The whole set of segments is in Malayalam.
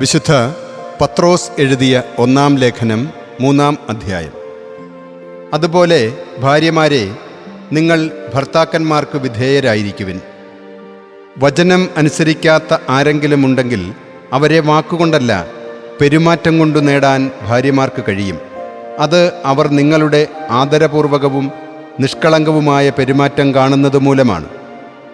വിശുദ്ധ പത്രോസ് എഴുതിയ ഒന്നാം ലേഖനം മൂന്നാം അധ്യായം. അതുപോലെ ഭാര്യമാരെ നിങ്ങൾ ഭർത്താക്കന്മാർക്ക് വിധേയരായിരിക്കുവിൻ. വചനം അനുസരിക്കാത്ത ആരെങ്കിലും ഉണ്ടെങ്കിൽ അവരെ വാക്കുകൊണ്ടല്ല പെരുമാറ്റം കൊണ്ടു നേടാൻ ഭാര്യമാർക്ക് കഴിയും. അത് അവർ നിങ്ങളുടെ ആദരപൂർവകവും നിഷ്കളങ്കവുമായ പെരുമാറ്റം കാണുന്നത് മൂലമാണ്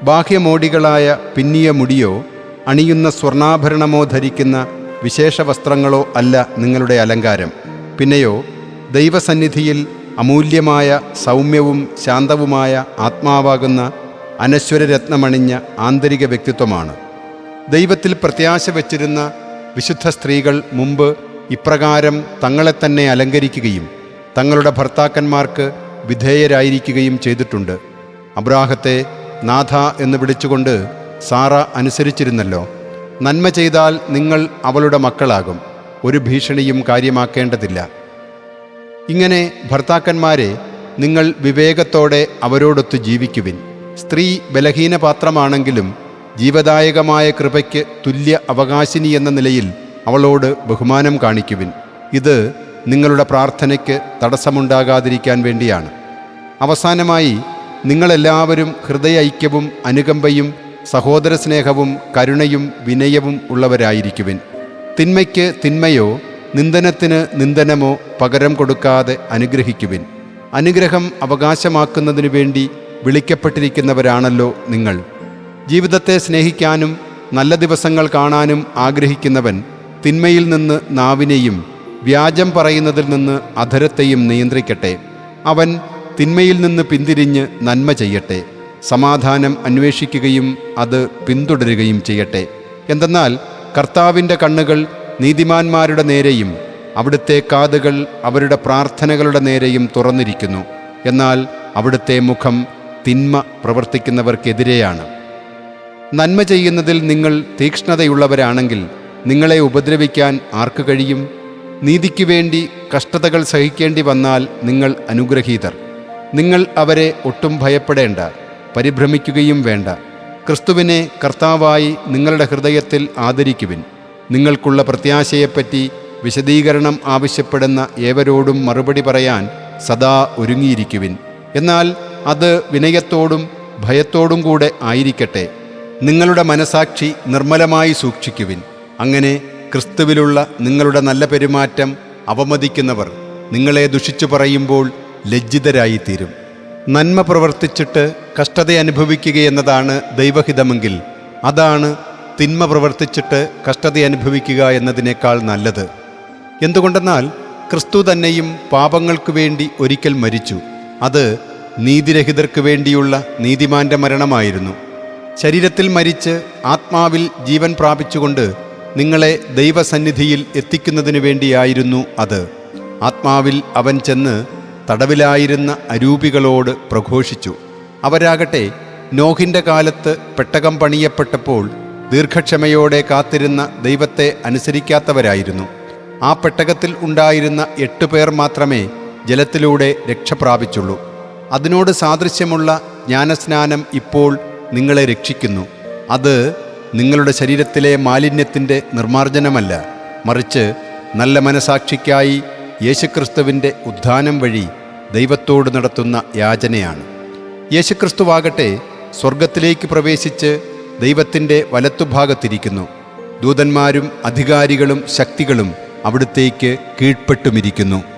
ബാഹ്യമോടികളായ പിന്നിയ മുടിയോ അണിയുന്ന സ്വർണാഭരണമോ ധരിക്കുന്ന വിശേഷ വസ്ത്രങ്ങളോ അല്ല നിങ്ങളുടെ അലങ്കാരം. പിന്നെയോ ദൈവസന്നിധിയിൽ അമൂല്യമായ സൗമ്യവും ശാന്തവുമായ ആത്മാവാകുന്ന അനശ്വരരത്നമണിഞ്ഞ ആന്തരിക വ്യക്തിത്വമാണ്. ദൈവത്തിൽ പ്രത്യാശ വച്ചിരുന്ന വിശുദ്ധ സ്ത്രീകൾ മുമ്പ് ഇപ്രകാരം തങ്ങളെ തന്നെ അലങ്കരിക്കുകയും തങ്ങളുടെ ഭർത്താക്കന്മാർക്ക് വിധേയരായിരിക്കുകയും ചെയ്തിട്ടുണ്ട്. അബ്രാഹത്തെ നാഥ എന്ന് വിളിച്ചുകൊണ്ട് സാറ അനുസരിച്ചിരുന്നല്ലോ. നന്മ ചെയ്താൽ നിങ്ങൾ അവളുടെ മക്കളാകും. ഒരു ഭീഷണിയും കാര്യമാക്കേണ്ടതില്ല. ഇങ്ങനെ ഭർത്താക്കന്മാരെ നിങ്ങൾ വിവേകത്തോടെ അവരോടൊത്ത് ജീവിക്കുവിൻ. സ്ത്രീ ബലഹീന പാത്രമാണെങ്കിലും ജീവദായകമായ കൃപയ്ക്ക് തുല്യ അവകാശിനി എന്ന നിലയിൽ അവളോട് ബഹുമാനം കാണിക്കുവിൻ. ഇത് നിങ്ങളുടെ പ്രാർത്ഥനയ്ക്ക് തടസ്സമുണ്ടാകാതിരിക്കാൻ വേണ്ടിയാണ്. അവസാനമായി നിങ്ങളെല്ലാവരും ഹൃദയ ഐക്യവും അനുകമ്പയും സഹോദര സ്നേഹവും കരുണയും വിനയവും ഉള്ളവരായിരിക്കുവിൻ. തിന്മയ്ക്ക് തിന്മയോ നിന്ദനത്തിന് നിന്ദനമോ പകരം കൊടുക്കാതെ അനുഗ്രഹിക്കുവിൻ. അനുഗ്രഹം അവകാശമാക്കുന്നതിനു വേണ്ടി വിളിക്കപ്പെട്ടിരിക്കുന്നവരാണല്ലോ നിങ്ങൾ. ജീവിതത്തെ സ്നേഹിക്കാനും നല്ല ദിവസങ്ങൾ കാണാനും ആഗ്രഹിക്കുന്നവൻ തിന്മയിൽ നിന്ന് നാവിനെയും വ്യാജം പറയുന്നതിൽ നിന്ന് അധരത്തെയും നിയന്ത്രിക്കട്ടെ. അവൻ തിന്മയിൽ നിന്ന് പിന്തിരിഞ്ഞ് നന്മ ചെയ്യട്ടെ. സമാധാനം അന്വേഷിക്കുകയും അത് പിന്തുടരുകയും ചെയ്യട്ടെ. എന്തെന്നാൽ കർത്താവിന്റെ കണ്ണുകൾ നീതിമാന്മാരുടെ നേരെയും അവിടുത്തെ കാതുകൾ അവരുടെ പ്രാർത്ഥനകളുടെ നേരെയും തുറന്നിരിക്കുന്നു. എന്നാൽ അവിടുത്തെ മുഖം തിന്മ പ്രവർത്തിക്കുന്നവർക്കെതിരെയാണ്. നന്മ ചെയ്യുന്നതിൽ നിങ്ങൾ തീക്ഷ്ണതയുള്ളവരാണെങ്കിൽ നിങ്ങളെ ഉപദ്രവിക്കാൻ ആർക്ക് കഴിയും? നീതിക്ക് വേണ്ടി കഷ്ടതകൾ സഹിക്കേണ്ടി വന്നാൽ നിങ്ങൾ അനുഗ്രഹീതർ. നിങ്ങൾ അവരെ ഒട്ടും ഭയപ്പെടേണ്ട. പരിഭ്രമിക്കുകയും വേണ്ട. ക്രിസ്തുവിനെ കർത്താവായി നിങ്ങളുടെ ഹൃദയത്തിൽ ആദരിക്കുവിൻ. നിങ്ങൾക്കുള്ള പ്രത്യാശയെപ്പറ്റി വിശദീകരണം ആവശ്യപ്പെടുന്ന ഏവരോടും മറുപടി പറയാൻ സദാ ഒരുങ്ങിയിരിക്കുവിൻ. എന്നാൽ അത് വിനയത്തോടും ഭയത്തോടും കൂടെ ആയിരിക്കട്ടെ. നിങ്ങളുടെ മനസാക്ഷി നിർമ്മലമായി സൂക്ഷിക്കുവിൻ. അങ്ങനെ ക്രിസ്തുവിലുള്ള നിങ്ങളുടെ നല്ല പെരുമാറ്റം അവമതിക്കുന്നവർ നിങ്ങളെ ദുഷിച്ചു പറയുമ്പോൾ ലജ്ജിതരായിത്തീരും. നന്മ പ്രവർത്തിച്ചിട്ട് കഷ്ടത അനുഭവിക്കുക എന്നതാണ് ദൈവഹിതമെങ്കിൽ അതാണ് തിന്മ പ്രവർത്തിച്ചിട്ട് കഷ്ടത അനുഭവിക്കുക എന്നതിനേക്കാൾ നല്ലത്. എന്തുകൊണ്ടെന്നാൽ ക്രിസ്തു തന്നെയും പാപങ്ങൾക്ക് വേണ്ടി ഒരിക്കൽ മരിച്ചു. അത് നീതിരഹിതർക്ക് വേണ്ടിയുള്ള നീതിമാന്റെ മരണമായിരുന്നു. ശരീരത്തിൽ മരിച്ച് ആത്മാവിൽ ജീവൻ പ്രാപിച്ചുകൊണ്ട് നിങ്ങളെ ദൈവസന്നിധിയിൽ എത്തിക്കുന്നതിനു വേണ്ടിയായിരുന്നു അത്. ആത്മാവിൽ അവൻ ചെന്ന് തടവിലായിരുന്ന അരൂപികളോട് പ്രഘോഷിച്ചു. അവരാകട്ടെ നോഹിന്റെ കാലത്ത് പെട്ടകം പണിയപ്പെട്ടപ്പോൾ ദീർഘക്ഷമയോടെ കാത്തിരുന്ന ദൈവത്തെ അനുസരിക്കാത്തവരായിരുന്നു. ആ പെട്ടകത്തിൽ ഉണ്ടായിരുന്ന എട്ട് പേർ മാത്രമേ ജലത്തിലൂടെ രക്ഷപ്രാപിച്ചുള്ളൂ അതിനോട് സാദൃശ്യമുള്ള ജ്ഞാനസ്നാനം ഇപ്പോൾ നിങ്ങളെ രക്ഷിക്കുന്നു. അത് നിങ്ങളുടെ ശരീരത്തിലെ മാലിന്യത്തിന്റെ നിർമ്മാർജനമല്ല. മറിച്ച് നല്ല മനസാക്ഷിക്കായി യേശുക്രിസ്തുവിന്റെ ഉദ്ധാനം വഴി ദൈവത്തോട് നടത്തുന്ന യാചനയാണ്. യേശുക്രിസ്തുവാകട്ടെ സ്വർഗത്തിലേക്ക് പ്രവേശിച്ച് ദൈവത്തിന്റെ വലത്തുഭാഗത്തിരിക്കുന്നു. ദൂതന്മാരും അധികാരികളും ശക്തികളും അവിടുത്തേക്ക് കീഴ്പ്പെട്ടുമിരിക്കുന്നു.